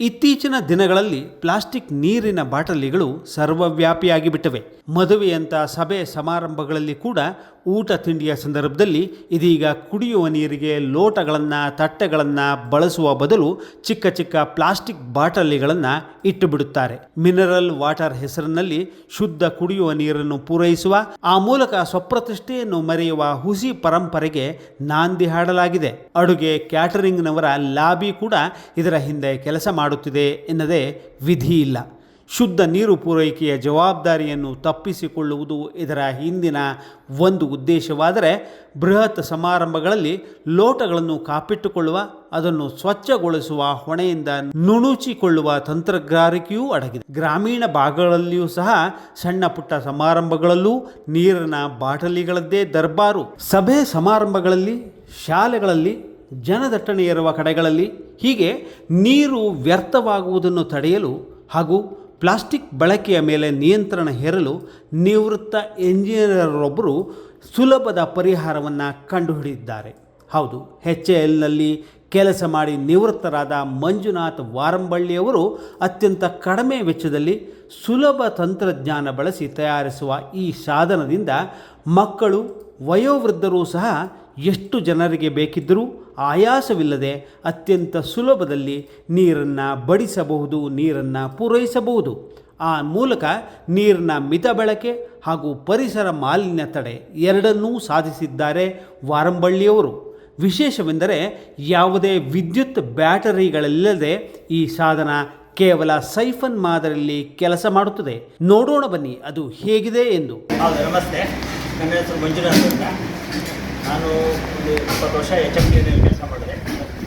ಇತ್ತೀಚಿನ ದಿನಗಳಲ್ಲಿ ಪ್ಲಾಸ್ಟಿಕ್ ನೀರಿನ ಬಾಟಲಿಗಳು ಸರ್ವವ್ಯಾಪಿಯಾಗಿ ಬಿಟ್ಟವೆ ಮದುವೆಯಂಥ ಸಭೆ ಸಮಾರಂಭಗಳಲ್ಲಿ ಕೂಡ ಊಟ ತಿಂಡಿಯ ಸಂದರ್ಭದಲ್ಲಿ ಇದೀಗ ಕುಡಿಯುವ ನೀರಿಗೆ ಲೋಟಗಳನ್ನು, ತಟ್ಟೆಗಳನ್ನು ಬಳಸುವ ಬದಲು ಚಿಕ್ಕ ಚಿಕ್ಕ ಪ್ಲಾಸ್ಟಿಕ್ ಬಾಟಲಿಗಳನ್ನು ಇಟ್ಟು ಬಿಡುತ್ತಾರೆ ಮಿನರಲ್ ವಾಟರ್ ಹೆಸರಿನಲ್ಲಿ ಶುದ್ಧ ಕುಡಿಯುವ ನೀರನ್ನು ಪೂರೈಸುವ, ಆ ಮೂಲಕ ಸ್ವಪ್ರತಿಷ್ಠೆಯನ್ನು ಮರೆಯುವ ಹುಸಿ ಪರಂಪರೆಗೆ ನಾಂದಿ ಹಾಡಲಾಗಿದೆ. ಅಡುಗೆ ಕ್ಯಾಟರಿಂಗ್ನವರ ಲಾಬಿ ಕೂಡ ಇದರ ಹಿಂದೆ ಕೆಲಸ ಮಾಡುತ್ತಿದೆ ಎನ್ನದೇ ವಿಧಿ ಇಲ್ಲ. ಶುದ್ಧ ನೀರು ಪೂರೈಕೆಯ ಜವಾಬ್ದಾರಿಯನ್ನು ತಪ್ಪಿಸಿಕೊಳ್ಳುವುದು ಇದರ ಹಿಂದಿನ ಒಂದು ಉದ್ದೇಶವಾದರೆ ಬೃಹತ್ ಸಮಾರಂಭಗಳಲ್ಲಿ ಲೋಟಗಳನ್ನು ಕಾಪಿಟ್ಟುಕೊಳ್ಳುವ, ಅದನ್ನು ಸ್ವಚ್ಛಗೊಳಿಸುವ ಹೊಣೆಯಿಂದ ನುಣುಚಿಕೊಳ್ಳುವ ತಂತ್ರಗಾರಿಕೆಯೂ ಅಡಗಿದೆ. ಗ್ರಾಮೀಣ ಭಾಗಗಳಲ್ಲಿಯೂ ಸಹ ಸಣ್ಣ ಪುಟ್ಟ ಸಮಾರಂಭಗಳಲ್ಲೂ ನೀರಿನ ಬಾಟಲಿಗಳದ್ದೇ ದರ್ಬಾರು. ಸಭೆ ಸಮಾರಂಭಗಳಲ್ಲಿ, ಶಾಲೆಗಳಲ್ಲಿ ಜನದಟ್ಟಣೆ ಇರುವ ಕಡೆಗಳಲ್ಲಿ ಹೀಗೆ ನೀರು ವ್ಯರ್ಥವಾಗುವುದನ್ನು ತಡೆಯಲು ಹಾಗೂ ಪ್ಲಾಸ್ಟಿಕ್ ಬಳಕೆಯ ಮೇಲೆ ನಿಯಂತ್ರಣ ಹೇರಲು ನಿವೃತ್ತ ಎಂಜಿನಿಯರೊಬ್ಬರು ಸುಲಭದ ಪರಿಹಾರವನ್ನು ಕಂಡುಹಿಡಿದಿದ್ದಾರೆ. ಹೌದು ಎಚ್ ಎ ಎಲ್ನಲ್ಲಿ ಕೆಲಸ ಮಾಡಿ ನಿವೃತ್ತರಾದ ಮಂಜುನಾಥ್ ವಾರಂಬಳ್ಳಿಯವರು ಅತ್ಯಂತ ಕಡಿಮೆ ವೆಚ್ಚದಲ್ಲಿ ಸುಲಭ ತಂತ್ರಜ್ಞಾನ ಬಳಸಿ ತಯಾರಿಸುವ ಈ ಸಾಧನದಿಂದ ಮಕ್ಕಳು, ವಯೋವೃದ್ಧರೂ ಸಹ ಎಷ್ಟು ಜನರಿಗೆ ಬೇಕಿದ್ದರೂ ಆಯಾಸವಿಲ್ಲದೆ ಅತ್ಯಂತ ಸುಲಭದಲ್ಲಿ ನೀರನ್ನು ಬಡಿಸಬಹುದು, ನೀರನ್ನು ಪೂರೈಸಬಹುದು. ಆ ಮೂಲಕ ನೀರಿನ ಮಿತ ಬಳಕೆ ಹಾಗೂ ಪರಿಸರ ಮಾಲಿನ್ಯ ತಡೆ ಎರಡನ್ನೂ ಸಾಧಿಸಿದ್ದಾರೆ ವಾರಂಬಳ್ಳಿಯವರು. ವಿಶೇಷವೆಂದರೆ ಯಾವುದೇ ವಿದ್ಯುತ್ ಬ್ಯಾಟರಿಗಳಿಲ್ಲದೆ ಈ ಸಾಧನ ಕೇವಲ ಸೈಫನ್ ಮಾದರಿಯಲ್ಲಿ ಕೆಲಸ ಮಾಡುತ್ತದೆ. ನೋಡೋಣ ಬನ್ನಿ ಅದು ಹೇಗಿದೆ ಎಂದು. ನಮಸ್ತೆ. ನನ್ನ ಹೆಸರು ಮಂಜುನಾಥ್ ಅಂತ. ನಾನು ಒಂದು ಇಪ್ಪತ್ತು ವರ್ಷ ಎಚ್ ಎಂ ಕೆಲಸ ಮಾಡಿದೆ.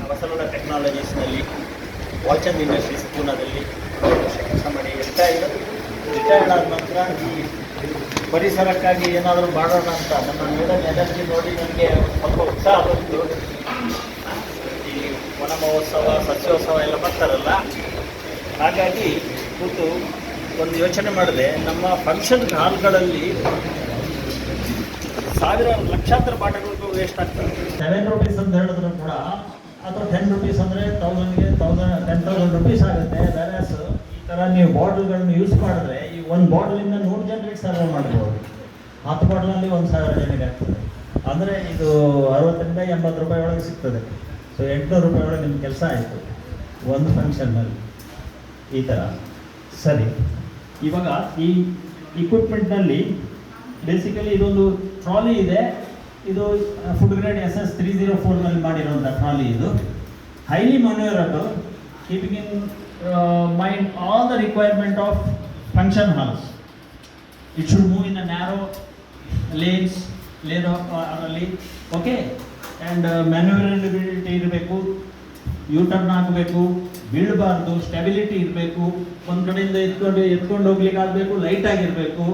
ವಸಲದ ಟೆಕ್ನಾಲಜೀಸ್ನಲ್ಲಿ ವಾಲ್ಚಂದ್ ಇಂಡಸ್ಟ್ರೀಸ್ ಪೂನಾದಲ್ಲಿ ವರ್ಷ ಕೆಲಸ ಮಾಡಿ. ರಿಟೈರ್ಡ್ ರಿಟೈರ್ಡ್ ಆದ ನಂತರ ಈ ಪರಿಸರಕ್ಕಾಗಿ ಏನಾದರೂ ಮಾಡೋಣ ಅಂತ ನಮ್ಮ ಮೇಡಮ್ ಎನರ್ಜಿ ನೋಡಿ ನನಗೆ ಸ್ವಲ್ಪ ಉತ್ಸಾಹ ಬಂತು. ಈ ವನ ಮಹೋತ್ಸವ, ಸಸ್ಯೋತ್ಸವ ಎಲ್ಲ ಬರ್ತಾರಲ್ಲ, ಹಾಗಾಗಿ ಕೂತು ಒಂದು ಯೋಚನೆ ಮಾಡಿದೆ. ನಮ್ಮ ಫಂಕ್ಷನ್ ಹಾಲ್ಗಳಲ್ಲಿ ಸಾವಿರ ಲಕ್ಷಾಂತರ ಪಾಠಗಳು ವೇಸ್ಟ್ ಆಗ್ತದೆ. ಸೆವೆನ್ ರುಪೀಸ್ ಅಂತ ಹೇಳಿದ್ರು ಕೂಡ ಅಥವಾ ಟೆನ್ ರುಪೀಸ್ ಅಂದರೆ ತೌಸಂಡ್ಗೆ ತೌಸಂಡ್ ಟೆನ್ ತೌಸಂಡ್ ರುಪೀಸ್ ಆಗುತ್ತೆ. ವ್ಯಾರಸ್ ಈ ಥರ ನೀವು ಬಾಟಲ್ಗಳನ್ನ ಯೂಸ್ ಮಾಡಿದ್ರೆ, ಈ ಒಂದು ಇಂದ ನೂರು ಜನರಿಗೆ ಸರ್ವ್ ಮಾಡ್ಬೋದು. ಹತ್ತು ಬಾಟಲಲ್ಲಿ ಒಂದು ಸಾವಿರ ಜನರಿಗೆ ಆಗ್ತದೆ. ಅಂದರೆ ಇದು ಅರವತ್ತರಿಂದ ಎಂಬತ್ತು ರೂಪಾಯಿ ಒಳಗೆ ಸಿಗ್ತದೆ. ಸೊ ಎಂಟುನೂರು ರೂಪಾಯಿ ಒಳಗೆ ನಿಮ್ಮ ಕೆಲಸ ಆಯಿತು. ಒಂದು ಫಂಕ್ಷನ್ನಲ್ಲಿ ಈ ಥರ. ಸರಿ. ಇವಾಗ ಈ ಇಕ್ವಿಪ್ಮೆಂಟ್ನಲ್ಲಿ ಬೇಸಿಕಲಿ ಇದೊಂದು ಟ್ರಾಲಿ ಇದೆ. ಇದು food grade S S three zero ಫೋರ್ನಲ್ಲಿ ಮಾಡಿರುವಂಥ ಟ್ರಾಲಿ ಇದು. Highly manoeuvrable keeping in mind all the requirement of function halls it should move in a narrow lanes lane ಅದರಲ್ಲಿ ಓಕೆ ಆ್ಯಂಡ್ ಮ್ಯಾನ್ಯೂರಬಿಲಿಟಿ ಇರಬೇಕು U turn ಆಗಬೇಕು, ಬೀಳಬಾರ್ದು stability ಇರಬೇಕು. ಒಂದು ಕಡೆಯಿಂದ ಎತ್ಕೊಂಡು ಎತ್ಕೊಂಡು ಹೋಗ್ಲಿಕ್ಕೆ ಆಗಬೇಕು ಲೈಟ್ ಆಗಿರಬೇಕು.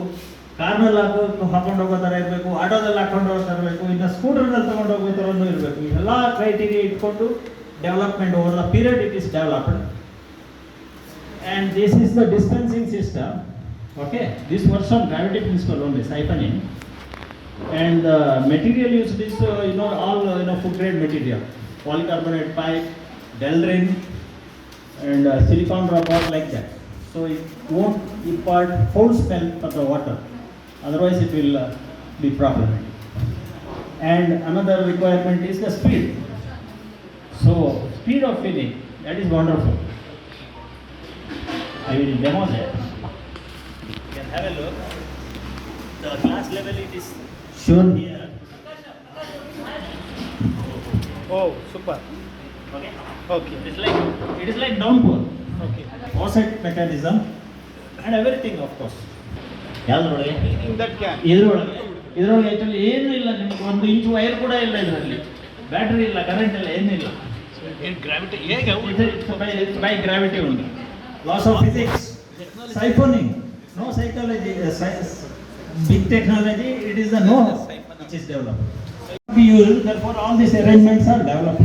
ಕಾರ್ನಲ್ಲಿ ಹಾಕೋ ಹಾಕೊಂಡು ಹೋಗೋ ಥರ ಇರಬೇಕು ಆಟೋದಲ್ಲಿ ಹಾಕೊಂಡು ಹೋಗೋ ಥರ ಇರಬೇಕು ಇನ್ನು ಸ್ಕೂಟರ್ನಲ್ಲಿ ತೊಗೊಂಡು ಹೋಗೋ ಥರನೂ ಇರಬೇಕು ಎಲ್ಲ ಕ್ರೈಟೀರಿಯಾ ಇಟ್ಕೊಂಡು development over the period it is developed the dispensing system okay this works on gravity principle only siphoning and the material used is uh, you know all uh, you know food grade material polycarbonate pipe delrin and uh, silicone rubber like that so it won't impart foul Otherwise it will uh, be problematic. And another requirement is the speed. So speed of filling, that is wonderful. I will demo that. You can have a look. The glass level it is shown here. Oh, super. Okay. Okay. It is like it is like downpour. Okay. Offset mechanism and everything of course. ಯಾವ್ದ್ರೊಳಗೆ ಇದ್ರೊಳಗೆ ಇದ್ರೊಳಗೆ actually ಏನೂ ಇಲ್ಲ ನಿಮ್ಗೆ ಒಂದು ಇಂಚು wire ಕೂಡ ಇಲ್ಲ ಇದರಲ್ಲಿ ಬ್ಯಾಟ್ರಿ ಇಲ್ಲ ಕರೆಂಟ್ ಇಲ್ಲ ಏನಿಲ್ಲ ಗ್ರಾವಿಟಿ ಹೇಗೆ ಬೈ ಗ್ರಾವಿಟಿ ಉಂಟು of physics, siphoning, no psychology, uh, science, big technology, it is the know-how which is developed. We use, therefore all these arrangements are developed.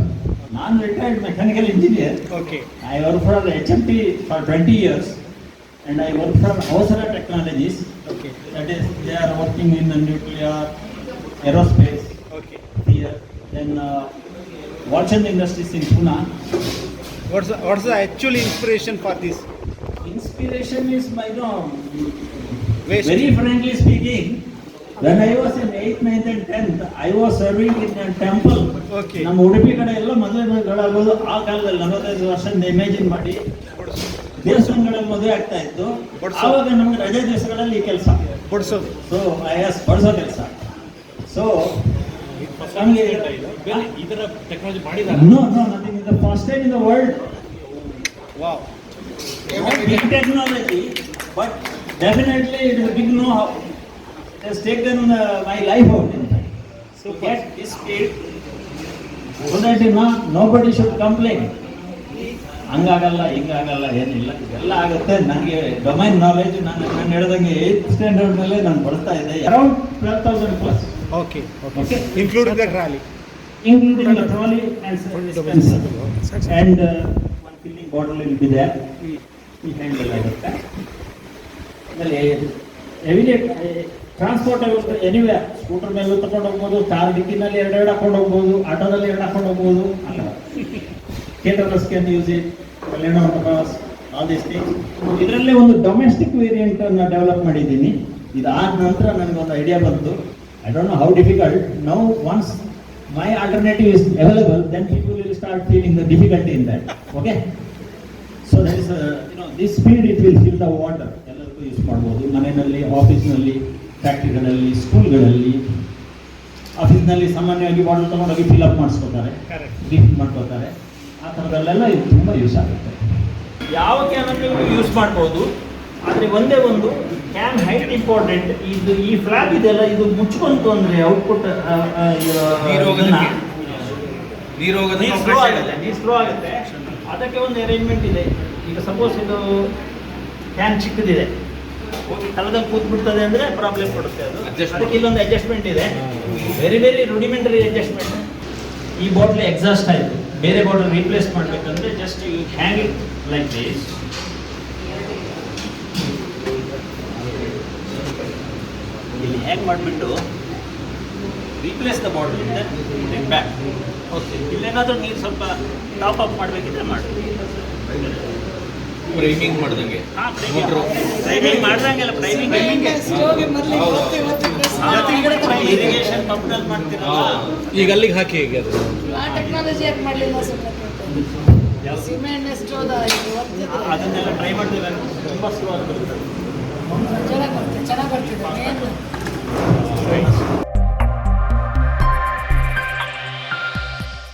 Non-retired mechanical engineer, Okay. I work for HMT for 20 years and I work for Avasara Technologies. Okay That is, they are working in the nuclear, aerospace, Okay. here, then uh, Walchand Industries in Pune, What's the, what's the actual inspiration for this? Inspiration is my, you know, Waste. very frankly speaking, when I was in eighth, ninth and tenth, I was serving in a temple. Okay. ನಮ್ಮ ಉಡುಪಿ ಕಡೆ ಎಲ್ಲ ಮದುವೆಗಳಾಗೋದು ಆ ಕಾಲದಲ್ಲಿ ನಲವತ್ತೈದು ವರ್ಷದಿಂದ imagine, ಮಾಡಿ ಮದುವೆ ಆಗ್ತಾ ಇತ್ತು. ಅವಾಗ ಆವಾಗ ನಮಗೆ ದಿವಸಗಳಲ್ಲಿ ಈ ಕೆಲಸ. ಪೊಡ್ಸೋ ಸೊ ಎಸ್ ಬಡ್ಸೋ ಕೆಲಸ. ಸೊ ಟೆಕ್ನಾಲಜಿ ಮಾಡಿದ್ದಾರೆ ಇನ್ ವರ್ಲ್ಡ್ ವಾಹ್ technology but definitely the big no how take than my life of so cat complaint ಹಂಗಾಗಲ್ಲ ಹಿಂಗಾಗಲ್ಲ ಏನಿಲ್ಲ. ಇದೆಲ್ಲ ಆಗುತ್ತೆ. ನನಗೆ ಡೊಮೈನ್ ನಾಲೆಜ್ ನಾನು ನಾನು ಹೇಳ್ದಂಗೆ ಏಯ್ತ್ ಸ್ಟ್ಯಾಂಡರ್ಡ್ ಮೇಲೆ ನಾನು ಬರ್ತಾ ಇದ್ದೆ. Around twelve thousand plus okay okay including the trolley including the trolley and one filling bottle there. ಈ ಹ್ಯಾಂಡಲ್ ಆಗುತ್ತೆ ಆಮೇಲೆ ಎವಿಡೆ ಟ್ರಾನ್ಸ್ಪೋರ್ಟ್ ಎನಿವೆ ಸ್ಕೂಟರ್ ಮೇಲೆ ತಗೊಂಡು ಹೋಗ್ಬೋದು ಕಾರ್ ಡಿಕ್ಕಿನಲ್ಲಿ ಎರಡು ಹಾಕೊಂಡು ಹೋಗ್ಬೋದು ಆಟೋದಲ್ಲಿ ಎರಡು ಹಾಕೊಂಡು ಹೋಗ್ಬೋದು. ಅಲ್ಲ ಕೇಟರ್ಸ್ ಕ್ಯಾನ್ ಯೂಸ್ ಇಟ್ ಕಲ್ಯಾಣ ಬಸ್ ಆಲ್ ದಿಸ್ ಥಿಂಗ್ಸ್ ಇದರಲ್ಲೇ ಒಂದು ಡೊಮೆಸ್ಟಿಕ್ ವೇರಿಯಂಟ್ ಅನ್ನು ಡೆವಲಪ್ ಮಾಡಿದ್ದೀನಿ. ಇದಾದ ನಂತರ ನನಗೊಂದು ಐಡಿಯಾ ಬಂತು. I don't know how difficult now once my alternative is available then people will start feeling the difficulty in that okay so that is you know this speed it will fill the water ಎಲ್ಲರಿಗೂ use ಮಾಡ್ಬೋದು. ಮನೆಯಲ್ಲಿ ಆಫೀಸ್ನಲ್ಲಿ ಫ್ಯಾಕ್ಟ್ರಿಗಳಲ್ಲಿ ಸ್ಕೂಲ್ಗಳಲ್ಲಿ ಆಫೀಸ್ನಲ್ಲಿ ಸಾಮಾನ್ಯವಾಗಿ bottle ತೊಗೊಂಡೋಗಿ fill up ಮಾಡಿಸ್ಕೊತಾರೆ. ಕರೆಕ್ಟ್ ರಿಫಿಲ್ ಮಾಡ್ಕೋತಾರೆ. ಆ ಥರದಲ್ಲೆಲ್ಲ ಇದು ತುಂಬ ಯೂಸ್ ಆಗುತ್ತೆ. ಯಾವ ಕ್ಯಾನನ್ನು ಯೂಸ್ ಮಾಡ್ಬೋದು? ಆದರೆ ಒಂದೇ ಒಂದು ಕ್ಯಾನ್ ಹೈಟ್ ಇಂಪಾರ್ಟೆಂಟ್ ಇದು ಈ ಫ್ಲಾಪ್ ಇದೆಲ್ಲ ಇದು ಮುಚ್ಕೊಂತು ಅಂದರೆ ಔಟ್ಪುಟ್ ನೀರೋಗನ ನೀರೋಗೋದಕ್ಕೆ ನೀರು ಸ್ಲೋ ಆಗುತ್ತೆ ನೀರು ಸ್ಲೋ ಆಗುತ್ತೆ. ಅದಕ್ಕೆ ಒಂದು ಅರೇಂಜ್ಮೆಂಟ್ ಇದೆ. ಈಗ ಸಪೋಸ್ ಇದು ಕ್ಯಾನ್ ಚಿಕ್ಕದಿದೆ. ತಲದಲ್ಲಿ ತಳದಲ್ಲಿ ಕೂತ್ ಬಿಡ್ತದೆ ಅಂದರೆ ಪ್ರಾಬ್ಲಮ್ ಕೊಡುತ್ತೆ ಅದು. ಅದಕ್ಕೆ ಇಲ್ಲೊಂದು ಅಡ್ಜಸ್ಟ್ಮೆಂಟ್ ಇದೆ. ವೆರಿ ವೆರಿ ರುಡಿಮೆಂಟರಿ ಅಡ್ಜಸ್ಟ್ಮೆಂಟ್ ಈ ಬಾಟ್ಲಿ ಎಕ್ಸಾಸ್ಟ್ ಆಯಿತು. ಬೇರೆ ಬಾಟಲ್ ರೀಪ್ಲೇಸ್ ಮಾಡಬೇಕಂದ್ರೆ just you hang it like this ಇಲ್ಲಿ ಹ್ಯಾಂಗ್ ಮಾಡಿಬಿಟ್ಟು ರೀಪ್ಲೇಸ್ ದ ಬಾಟಲ್ ಇಂದ ಬ್ಯಾಕ್ ಓಕೆ ಇಲ್ಲೇನಾದರೂ ನೀವು ಸ್ವಲ್ಪ ಟಾಪ್ ಅಪ್ ಮಾಡಬೇಕಿದ್ರೆ ಮಾಡಿ. ಪ್ರೈಮಿಂಗ್ ಮಾಡ್ದಂಗೆ. ಹಾಂ ಪ್ರೈಮಿಂಗ್ ಮಾಡ್ದಂಗೆಲ್ಲ ಮಾಡ್ತೀರಲ್ಲ ಈಗ ಅಲ್ಲಿಗೆ ಹಾಕಿ ಈಗ ಆ ಟೆಕ್ನಾಲಜಿ ಯಾಕೆ ಮಾಡಲಿಲ್ಲ ಸುಮ್ಮನೆ ಸಿಮೆಂಟ್ ಅದನ್ನೆಲ್ಲ ಟ್ರೈ ತುಂಬ ಸ್ಲೋ ಆಗಿ ಬರುತ್ತೆ ಚೆನ್ನಾಗಿ ಬರ್ತದೆ ಚೆನ್ನಾಗಿ